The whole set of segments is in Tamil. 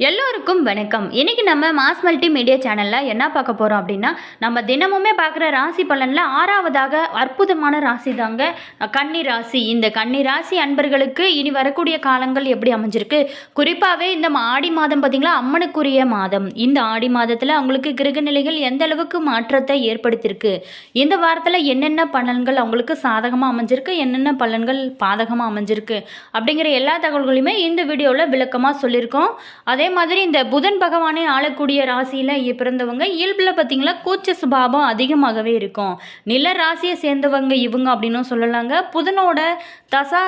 எல்லோருக்கும் வணக்கம். இன்னைக்கு நம்ம மாஸ் மல்டி மீடியா சேனலில் என்ன பார்க்க போகிறோம் அப்படின்னா நம்ம தினமுமே பார்க்குற ராசி பலனில் ஆறாவதாக அற்புதமான ராசி தாங்க. கன்னி ராசி. இந்த கன்னி ராசி அன்பர்களுக்கு இனி வரக்கூடிய காலங்கள் எப்படி அமைஞ்சிருக்கு? குறிப்பாகவே இந்த மா- ஆடி மாதம் பார்த்திங்களா? அம்மனுக்குரிய மாதம். இந்த ஆடி மாதத்தில் அவங்களுக்கு கிரகநிலைகள் எந்த அளவுக்கு மாற்றத்தை ஏற்படுத்தியிருக்கு? இந்த வாரத்தில் என்னென்ன பலன்கள் அவங்களுக்கு சாதகமாக அமைஞ்சிருக்கு? என்னென்ன பலன்கள் பாதகமாக அமைஞ்சிருக்கு? அப்படிங்கிற எல்லா தகவல்களையுமே இந்த வீடியோவில் விளக்கமாக சொல்லியிருக்கோம். அதே மாதிரி இந்த புதன் பகவானே ஆளக்கூடிய ராசியில் பிறந்தவங்க இயல்பில் பார்த்தீங்களா கூச்ச சுபாவம் அதிகமாகவே இருக்கும். நில ராசியை சேர்ந்தவங்க இவங்க அப்படின்னும் சொல்லலாங்க. புதனோட தசா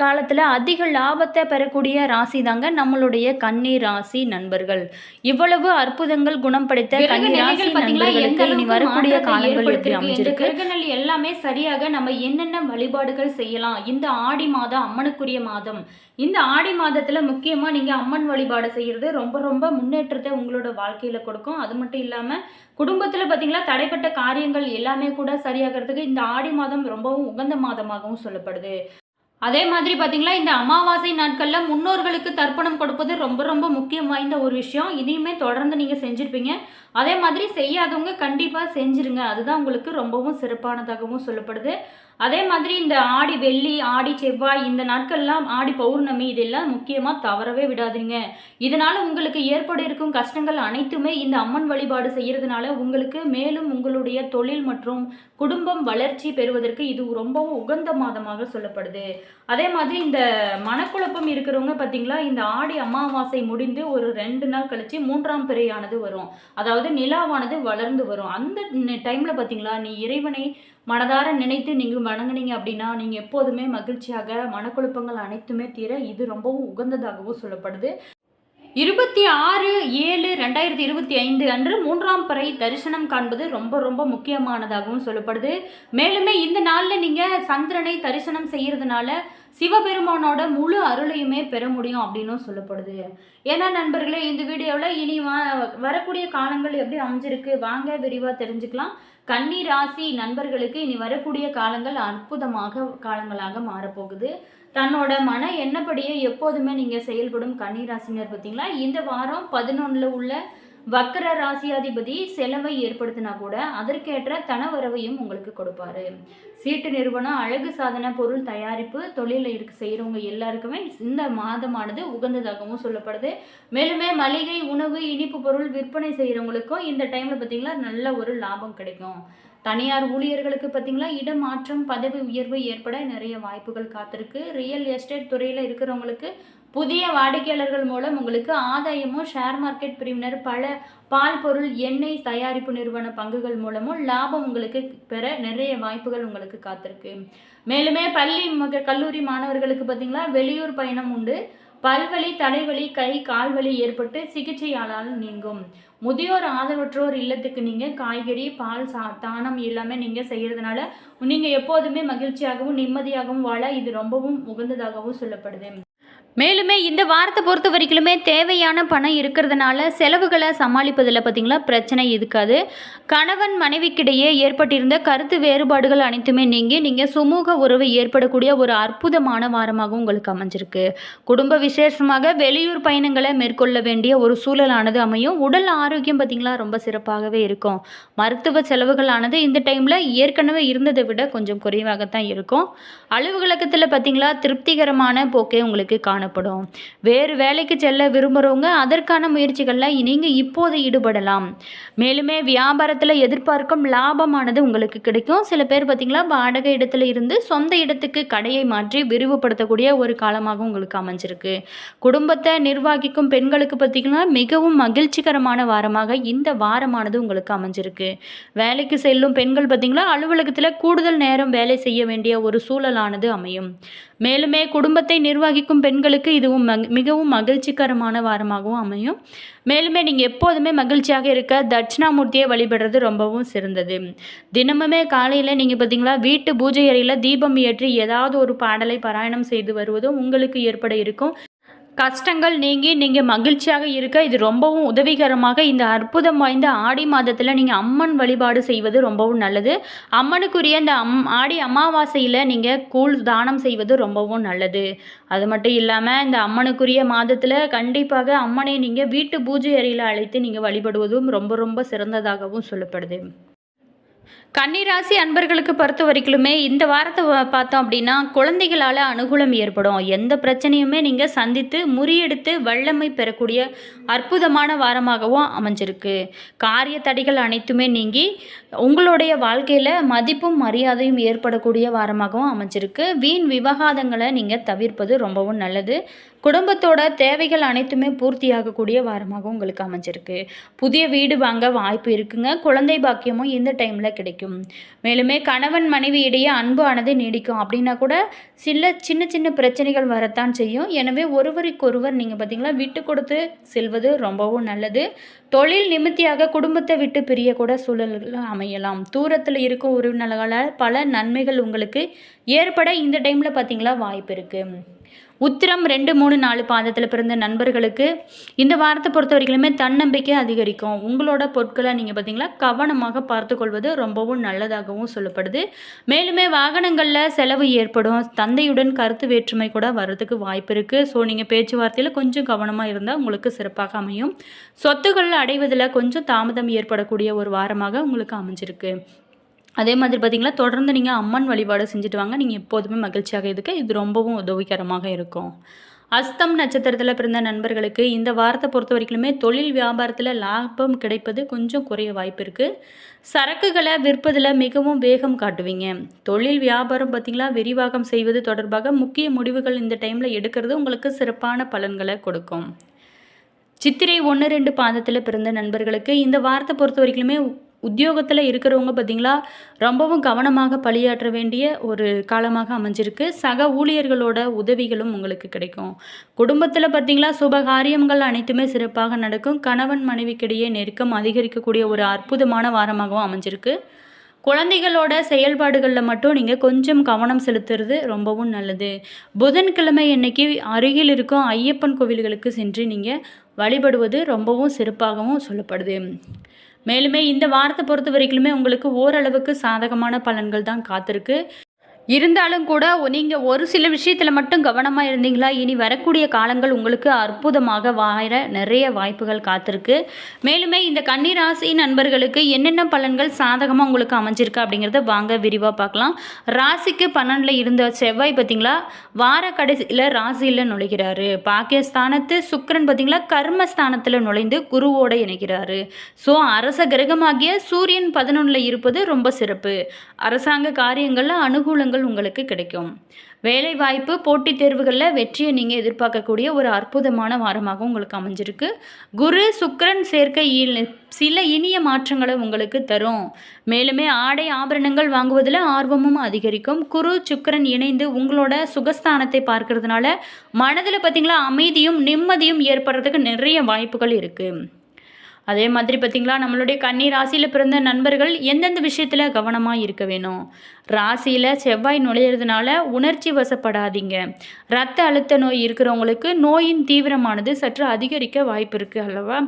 காலத்தில் அதிக லாபத்தை பெறக்கூடிய ராசி தாங்க நம்மளுடைய கன்னி ராசி நண்பர்கள். இவ்வளவு அற்புதங்கள் குணம் படைத்த கன்னி ராசி நண்பர்களுக்கு இனி வரக்கூடிய காலங்கள் எப்படி அமைஞ்சிருக்கு? கிரகங்கள் எல்லாமே சரியாக நம்ம என்னென்ன வழிபாடுகள் செய்யலாம்? இந்த ஆடி மாதம் அம்மனுக்குரிய மாதம். இந்த ஆடி மாதத்துல முக்கியமா நீங்க அம்மன் வழிபாடு செய்யறது ரொம்ப ரொம்ப முன்னேற்றத்தை உங்களோட வாழ்க்கையில கொடுக்கும். அது மட்டும் இல்லாம குடும்பத்துல பாத்தீங்களா தடைப்பட்ட காரியங்கள் எல்லாமே கூட சரியாகிறதுக்கு இந்த ஆடி மாதம் ரொம்பவும் உகந்த மாதமாகவும் சொல்லப்படுது. அதே மாதிரி பார்த்திங்களா இந்த அமாவாசை நாட்களில் முன்னோர்களுக்கு தர்ப்பணம் கொடுப்பது ரொம்ப ரொம்ப முக்கியம் வாய்ந்த ஒரு விஷயம். இதையுமே தொடர்ந்து நீங்கள் செஞ்சுருப்பீங்க. அதே மாதிரி செய்யாதவங்க கண்டிப்பாக செஞ்சுருங்க. அதுதான் உங்களுக்கு ரொம்பவும் சிறப்பானதாகவும் சொல்லப்படுது. அதே மாதிரி இந்த ஆடி வெள்ளி ஆடி செவ்வாய் இந்த நாட்கள்லாம் ஆடி பௌர்ணமி இதெல்லாம் முக்கியமாக தவறவே விடாதீங்க. இதனால் உங்களுக்கு ஏற்பட இருக்கும் கஷ்டங்கள் அனைத்துமே இந்த அம்மன் வழிபாடு செய்கிறதுனால உங்களுக்கு மேலும் உங்களுடைய தொழில் மற்றும் குடும்பம் வளர்ச்சி பெறுவதற்கு இது ரொம்பவும் உகந்த மாதமாக சொல்லப்படுது. அதே மாதிரி இந்த மனக்குழப்பம் இருக்கிறவங்க பார்த்தீங்களா இந்த ஆடி அமாவாசை முடிந்து ஒரு ரெண்டு நாள் கழித்து மூன்றாம் பிறையானது வரும். அதாவது நிலாவானது வளர்ந்து வரும். அந்த டைமில் பார்த்தீங்களா நீ இறைவனை மனதார நினைத்து நீங்கள் வணங்குனீங்க அப்படின்னா நீங்கள் எப்போதுமே மகிழ்ச்சியாக மனக்குழப்பங்கள் அனைத்துமே தீர இது ரொம்பவும் உகந்ததாகவும் சொல்லப்படுது. இருபத்தி ஆறு ஏழு ரெண்டாயிரத்தி இருபத்தி ஐந்து அன்று மூன்றாம் பறை தரிசனம் காண்பது ரொம்ப ரொம்ப முக்கியமானதாகவும் சொல்லப்படுது. மேலுமே இந்த நாளில் நீங்கள் சந்திரனை தரிசனம் செய்கிறதுனால சிவபெருமானோட முழு அருளையுமே பெற முடியும் அப்படின்னும் சொல்லப்படுது. ஏன்னா நண்பர்களே இந்த வீடியோவில் இனி வ- வரக்கூடிய காலங்கள் எப்படி அமைஞ்சிருக்கு? வாங்க விரிவாக தெரிஞ்சுக்கலாம். கன்னி ராசி நண்பர்களுக்கு இனி வரக்கூடிய காலங்கள் அற்புதமாக காலங்களாக மாறப்போகுது. தன்னோட மன எண்ணப்படியே எப்போதுமே நீங்கள் செயல்படும் கன்னி ராசினர் பார்த்தீங்களா? இந்த வாரம் பதினொன்றில் உள்ள வக்கர ராசியாதிபதி செலவை ஏற்படுத்தினா கூட அதற்கேற்ற தனவரவையும் உங்களுக்கு கொடுப்பாரு. சீட்டு நிறுவனம் அழகு சாதன பொருள் தயாரிப்பு தொழிலில் இருக்கு செய்கிறவங்க எல்லாருக்குமே இந்த மாதமானது உகந்ததாகவும் சொல்லப்படுது. மேலுமே மளிகை உணவு இனிப்பு பொருள் விற்பனை செய்கிறவங்களுக்கும் இந்த டைமில் பார்த்திங்களா நல்ல ஒரு லாபம் கிடைக்கும். தனியார் ஊழியர்களுக்கு பார்த்தீங்களா இடமாற்றம் பதவி உயர்வு ஏற்பட நிறைய வாய்ப்புகள் காத்திருக்கு. ரியல் எஸ்டேட் துறையில் இருக்கிறவங்களுக்கு புதிய வாடிக்கையாளர்கள் மூலம் உங்களுக்கு ஆதாயமும் ஷேர் மார்க்கெட் பிரிவினர் பல பால் பொருள் எண்ணெய் தயாரிப்பு நிறுவன பங்குகள் மூலமும் லாபம் உங்களுக்கு பெற நிறைய வாய்ப்புகள் உங்களுக்கு காத்திருக்கு. மேலுமே பள்ளி கல்லூரி மாணவர்களுக்கு பார்த்தீங்களா வெளியூர் பயணம் உண்டு. பல்வலி தலைவலி கை கால்வலி ஏற்பட்டு சிகிச்சையாளால் நீங்கும். முதியோர் ஆதரவற்றோர் இல்லத்துக்கு நீங்கள் காய்கறி பால் சா தானம் எல்லாமே நீங்கள் செய்கிறதுனால நீங்கள் எப்போதுமே மகிழ்ச்சியாகவும் நிம்மதியாகவும் வாழ இது ரொம்பவும் உகந்ததாகவும் சொல்லப்படுது. மேலுமே இந்த வாரத்தை பொறுத்த வரைக்குமே தேவையான பணம் இருக்கிறதுனால செலவுகளை சமாளிப்பதில் பார்த்தீங்களா பிரச்சனை இருக்காது. கணவன் மனைவிக்கிடையே ஏற்பட்டிருந்த கருத்து வேறுபாடுகள் அனைத்துமே நீங்கி நீங்கள் சுமூக உறவு ஏற்படக்கூடிய ஒரு அற்புதமான வாரமாக உங்களுக்கு அமைஞ்சிருக்கு. குடும்ப விசேஷமாக வெளியூர் பயணங்களை மேற்கொள்ள வேண்டிய ஒரு சூழலானது அமையும். உடல் ஆரோக்கியம் பார்த்தீங்களா ரொம்ப சிறப்பாகவே இருக்கும். மருத்துவ செலவுகளானது இந்த டைமில் ஏற்கனவே இருந்ததை விட கொஞ்சம் குறைவாகத்தான் இருக்கும். அலுவலகத்தில் பார்த்தீங்களா திருப்திகரமான போக்கே உங்களுக்கு காணப்படும். வேறு வேலைக்கு செல்ல விரும்புகிறவங்க அதற்கான முயற்சிகளில் நீங்கள் இப்போது ஈடுபடலாம். மேலுமே வியாபாரத்தில் எதிர்பார்க்கும் லாபமானது உங்களுக்கு கிடைக்கும். சில பேர் பார்த்திங்களா வாடகை இடத்துல இருந்து சொந்த இடத்துக்கு கடையை மாற்றி விரிவுபடுத்தக்கூடிய ஒரு காலமாக உங்களுக்கு அமைஞ்சிருக்கு. குடும்பத்தை நிர்வகிக்கும் பெண்களுக்கு பார்த்திங்கன்னா மிகவும் மகிழ்ச்சிகரமான வாரமாக இந்த வாரமானது உங்களுக்கு அமைஞ்சிருக்கு. வேலைக்கு செல்லும் பெண்கள் பார்த்திங்களா அலுவலகத்தில் கூடுதல் நேரம் வேலை செய்ய வேண்டிய ஒரு சூழலானது அமையும். மேலுமே குடும்பத்தை நிர்வகிக்கும் பெண்களுக்கு இதுவும் மிகவும் மகிழ்ச்சிகரமான வாரமாகவும் அமையும். மேலுமே நீங்கள் எப்போதுமே மகிழ்ச்சியாக இருக்க தட்சிணாமூர்த்தியை வழிபடுறது ரொம்பவும் சிறந்தது. தினமுமே காலையில் நீங்கள் பார்த்தீங்களா வீட்டு பூஜை அறையில் தீபம் ஏற்றி ஏதாவது ஒரு பாடலை பாராயணம் செய்து வருவதும் உங்களுக்கு ஏற்பட இருக்கும். கஷ்டங்கள் நீங்கி நீங்கள் மகிழ்ச்சியாக இருக்க இது ரொம்பவும் உதவிகரமாக இந்த அற்புதம் வாய்ந்த ஆடி மாதத்தில் நீங்கள் அம்மன் வழிபாடு செய்வது ரொம்பவும் நல்லது. அம்மனுக்குரிய இந்த அம் ஆடி அமாவாசையில் நீங்கள் கூழ் தானம் செய்வது ரொம்பவும் நல்லது. அது மட்டும் இல்லாமல் இந்த அம்மனுக்குரிய மாதத்தில் கண்டிப்பாக அம்மனை நீங்கள் வீட்டு பூஜை அறையில் அழைத்து நீங்கள் வழிபடுவதும் ரொம்ப ரொம்ப சிறந்ததாகவும் சொல்லப்படுது. கன்னிராசி அன்பர்களுக்கு பொறுத்த வரைக்குமே இந்த வாரத்தை பார்த்தோம் அப்படின்னா குழந்தைகளால் அனுகூலம் ஏற்படும். எந்த பிரச்சனையுமே நீங்கள் சந்தித்து முறியெடுத்து வல்லமை பெறக்கூடிய அற்புதமான வாரமாகவும் அமைஞ்சிருக்கு. காரிய தடைகள் அனைத்துமே நீங்கி உங்களுடைய வாழ்க்கையில் மதிப்பும் மரியாதையும் ஏற்படக்கூடிய வாரமாகவும் அமைஞ்சிருக்கு. வீண் விவகாரங்களை நீங்கள் தவிர்ப்பது ரொம்பவும் நல்லது. குடும்பத்தோட தேவைகள் அனைத்துமே பூர்த்தியாகக்கூடிய வாரமாகவும் உங்களுக்கு அமைஞ்சிருக்கு. புதிய வீடு வாங்க வாய்ப்பு இருக்குங்க. குழந்தை பாக்கியமும் இந்த டைமில் கிடைக்கும். மேலுமே கணவன் மனைவி இடையே அன்பு ஆனது நீடிக்கும். அப்படின்னா கூட சில சின்ன சின்ன பிரச்சனைகள் வரத்தான் செய்யும். எனவே ஒருவருக்கொருவர் நீங்கள் பார்த்தீங்களா விட்டு கொடுத்து செல்வது ரொம்பவும் நல்லது. தொழில் நிமித்தியாக குடும்பத்தை விட்டு பிரியக்கூட சூழல்கள் அமையலாம். தூரத்தில் இருக்கும் உறவினர்களால் பல நன்மைகள் உங்களுக்கு ஏற்பட இந்த டைமில் பார்த்தீங்களா வாய்ப்பு இருக்குது உத்திரம் ரெண்டு மூணு நாலு பாதத்தில் பிறந்த நண்பர்களுக்கு இந்த வாரத்தை பொறுத்த வரைக்குமே தன்னம்பிக்கை அதிகரிக்கும். உங்களோட பொருட்களை நீங்கள் பார்த்தீங்களா கவனமாக பார்த்துக்கொள்வது ரொம்பவும் நல்லதாகவும் சொல்லப்படுது. மேலுமே வாகனங்களில் செலவு ஏற்படும். தந்தையுடன் கருத்து வேற்றுமை கூட வர்றதுக்கு வாய்ப்பு இருக்குது ஸோ நீங்கள் பேச்சுவார்த்தையில் கொஞ்சம் கவனமாக இருந்தால் உங்களுக்கு சிறப்பாக அமையும். சொத்துக்கள் அடைவதில் கொஞ்சம் தாமதம் ஏற்படக்கூடிய ஒரு வாரமாக உங்களுக்கு அமைஞ்சிருக்கு. அதே மாதிரி பார்த்தீங்களா தொடர்ந்து நீங்கள் அம்மன் வழிபாடு செஞ்சுட்டு வாங்க. நீங்கள் எப்போதுமே மகிழ்ச்சியாக இருக்க. இது ரொம்பவும் உதவிகரமாக இருக்கும். அஸ்தம் நட்சத்திரத்தில் பிறந்த நண்பர்களுக்கு இந்த வாரத்தை பொறுத்த வரைக்குமே தொழில் வியாபாரத்தில் லாபம் கிடைப்பது கொஞ்சம் குறைய வாய்ப்பு இருக்குது சரக்குகளை விற்பதில் மிகவும் வேகம் காட்டுவீங்க. தொழில் வியாபாரம் பார்த்திங்களா விரிவாகம் செய்வது தொடர்பாக முக்கிய முடிவுகள் இந்த டைமில் எடுக்கிறது உங்களுக்கு சிறப்பான பலன்களை கொடுக்கும். சித்திரை ஒன்று ரெண்டு பாதத்தில் பிறந்த நண்பர்களுக்கு இந்த வாரத்தை பொறுத்த வரைக்குமே உத்தியோகத்தில் இருக்கிறவங்க பார்த்தீங்களா ரொம்பவும் கவனமாக பணியாற்ற வேண்டிய ஒரு காலமாக அமைஞ்சிருக்கு. சக ஊழியர்களோட உதவிகளும் உங்களுக்கு கிடைக்கும். குடும்பத்தில் பார்த்தீங்களா சுப காரியங்கள் அனைத்துமே சிறப்பாக நடக்கும். கணவன் மனைவிக்கிடையே நெருக்கம் அதிகரிக்கக்கூடிய ஒரு அற்புதமான வாரமாகவும் அமைஞ்சிருக்கு. குழந்தைகளோட செயல்பாடுகளில் மட்டும் நீங்கள் கொஞ்சம் கவனம் செலுத்துறது ரொம்பவும் நல்லது. புதன்கிழமை அன்னைக்கு அருகில் இருக்கும் ஐயப்பன் கோவில்களுக்கு சென்று நீங்கள் வழிபடுவது ரொம்பவும் சிறப்பாகவும் சொல்லப்படுது. மேலுமே இந்த வாரத்தை பொறுத்த வரைக்குமே உங்களுக்கு ஓரளவுக்கு சாதகமான பலன்கள் தான் காத்திருக்கு. இருந்தாலும் கூட நீங்கள் ஒரு சில விஷயத்தில் மட்டும் கவனமாக இருந்தீங்களா? இனி வரக்கூடிய காலங்கள் உங்களுக்கு அற்புதமாக வாழ நிறைய வாய்ப்புகள் காத்திருக்கு. மேலுமே இந்த கன்னிராசி நண்பர்களுக்கு என்னென்ன பலன்கள் சாதகமாக உங்களுக்கு அமைஞ்சிருக்கு அப்படிங்கிறத வாங்க விரிவாக பார்க்கலாம். ராசிக்கு பன்னெண்டில் இருந்த செவ்வாய் பார்த்தீங்களா வார கடைசியில் ராசியில் நுழைகிறாரு. பாக்கியஸ்தானத்து சுக்கரன் பார்த்திங்களா கர்மஸ்தானத்தில் நுழைந்து குருவோட இணைகிறாரு. ஸோ அரச கிரகமாகிய சூரியன் பதினொன்றில் இருப்பது ரொம்ப சிறப்பு. அரசாங்க காரியங்களில் அனுகூலங்கள் உங்களுக்கு கிடைக்கும். வேலை வாய்ப்பு போட்டித் தேர்வுகளில் வெற்றியை நீங்கள் எதிர்பார்க்கக்கூடிய ஒரு அற்புதமான வாரமாக உங்களுக்கு அமைஞ்சிருக்கு. குரு சுக்கரன் சேர்க்கை சில இனிய மாற்றங்களை உங்களுக்கு தரும். மேலுமே ஆடை ஆபரணங்கள் வாங்குவதில் ஆர்வமும் அதிகரிக்கும். குரு சுக்கரன் இணைந்து உங்களோட சுகஸ்தானத்தை பார்க்கறதுனால மனதில் பார்த்தீங்களா அமைதியும் நிம்மதியும் ஏற்படுறதுக்கு நிறைய வாய்ப்புகள் இருக்குது அதே மாதிரி பார்த்திங்களா நம்மளுடைய கன்னி ராசியில் பிறந்த நண்பர்கள் எந்தெந்த விஷயத்தில் கவனமாக இருக்க வேணும்? ராசியில் செவ்வாய் நுழையிறதுனால உணர்ச்சி வசப்படாதீங்க. ரத்த அழுத்த நோய் இருக்கிறவங்களுக்கு நோயின் தீவிரமானது சற்று அதிகரிக்க வாய்ப்பு இருக்குது அல்லவா?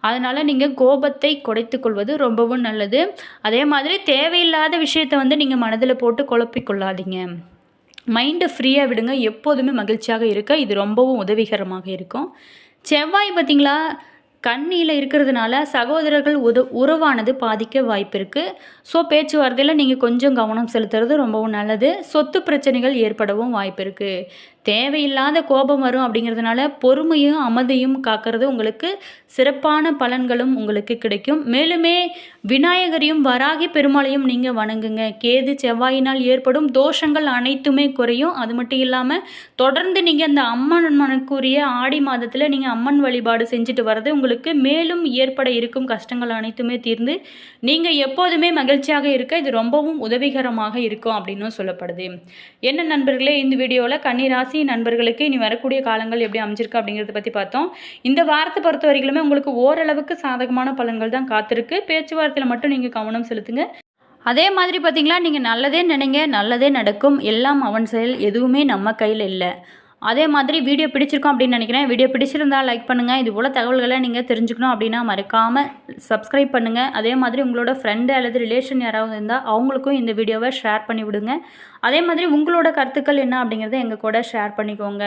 அதனால் நீங்கள் கோபத்தை குடைத்துக்கொள்வது ரொம்பவும் நல்லது. அதே மாதிரி தேவையில்லாத விஷயத்தை வந்து நீங்கள் மனதில் போட்டு குழப்பிக்கொள்ளாதீங்க. மைண்டை ஃப்ரீயாக விடுங்க. எப்போதுமே மகிழ்ச்சியாக இருக்க. இது ரொம்பவும் உதவிகரமாக இருக்கும். செவ்வாய் பார்த்திங்களா கண்ணியில் இருக்கிறதுனால சகோதரர்கள் உத உறவானது பாதிக்க வாய்ப்பு இருக்குது ஸோ பேச்சுவார்த்தையில் நீங்கள் கொஞ்சம் கவனம் செலுத்துறது ரொம்பவும் நல்லது. சொத்து பிரச்சனைகள் ஏற்படவும் வாய்ப்பு இருக்குது தேவையில்லாத கோபம் வரும் அப்படிங்கிறதுனால பொறுமையும் அமைதியும் காக்கிறது உங்களுக்கு சிறப்பான பலன்களும் உங்களுக்கு கிடைக்கும். மேலுமே விநாயகரையும் வராகி பெருமாளையும் நீங்கள் வணங்குங்க. கேது செவ்வாயினால் ஏற்படும் தோஷங்கள் அனைத்துமே குறையும். அது மட்டும் இல்லாமல் தொடர்ந்து நீங்கள் அந்த அம்மனுக்குரிய ஆடி மாதத்தில் நீங்கள் அம்மன் வழிபாடு செஞ்சுட்டு வர்றது உங்களுக்கு மேலும் ஏற்பட இருக்கும். கஷ்டங்கள் அனைத்துமே தீர்ந்து நீங்கள் எப்போதுமே மகிழ்ச்சியாக இருக்க இது ரொம்பவும் உதவிகரமாக இருக்கும் அப்படின்னும் சொல்லப்படுது. என்ன நண்பர்களே இந்த வீடியோவில் கன்னிராசி நண்பர்களுக்கு இனி வரக்கூடிய காலங்கள் எப்படி அமைஞ்சிருக்கு அப்படிங்கிறத பற்றி பார்த்தோம். இந்த வாரத்தை பொறுத்த வரைக்குமே உங்களுக்கு ஓரளவுக்கு சாதகமான பலன்கள் தான் காத்திருக்கு. பேச்சுவார்த்தையில் மட்டும் நீங்கள் கவனம் செலுத்துங்க. அதே மாதிரி பார்த்தீங்களா நீங்கள் நல்லதே நினைங்க நல்லதே நடக்கும். எல்லாம் அவன் செயல் எதுவுமே நம்ம கையில் இல்லை. அதே மாதிரி வீடியோ பிடிச்சிருக்கோம் அப்படின்னு நினைக்கிறேன். வீடியோ பிடிச்சிருந்தால் லைக் பண்ணுங்கள் இது போல் தகவல்களை நீங்கள் தெரிஞ்சுக்கணும் அப்படின்னா மறக்காமல் சப்ஸ்கிரைப் பண்ணுங்கள் அதே மாதிரி உங்களோட ஃப்ரெண்டு அல்லது ரிலேஷன் யாராவது இருந்தால் அவங்களுக்கும் இந்த வீடியோவை ஷேர் பண்ணி விடுங்க. அதே மாதிரி உங்களோட கருத்துக்கள் என்ன அப்படிங்கிறத எங்கள் கூட ஷேர் பண்ணிக்கோங்க.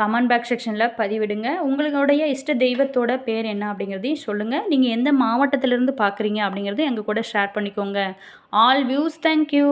கமெண்ட் பேக் செக்ஷனில் பதிவிடுங்க. உங்களுடைய இஷ்ட தெய்வத்தோட பேர் என்ன அப்படிங்கிறதையும் சொல்லுங்கள் நீங்கள் எந்த மாவட்டத்திலிருந்து பார்க்குறீங்க அப்படிங்கிறது எங்கள் கூட ஷேர் பண்ணிக்கோங்க. All views thank you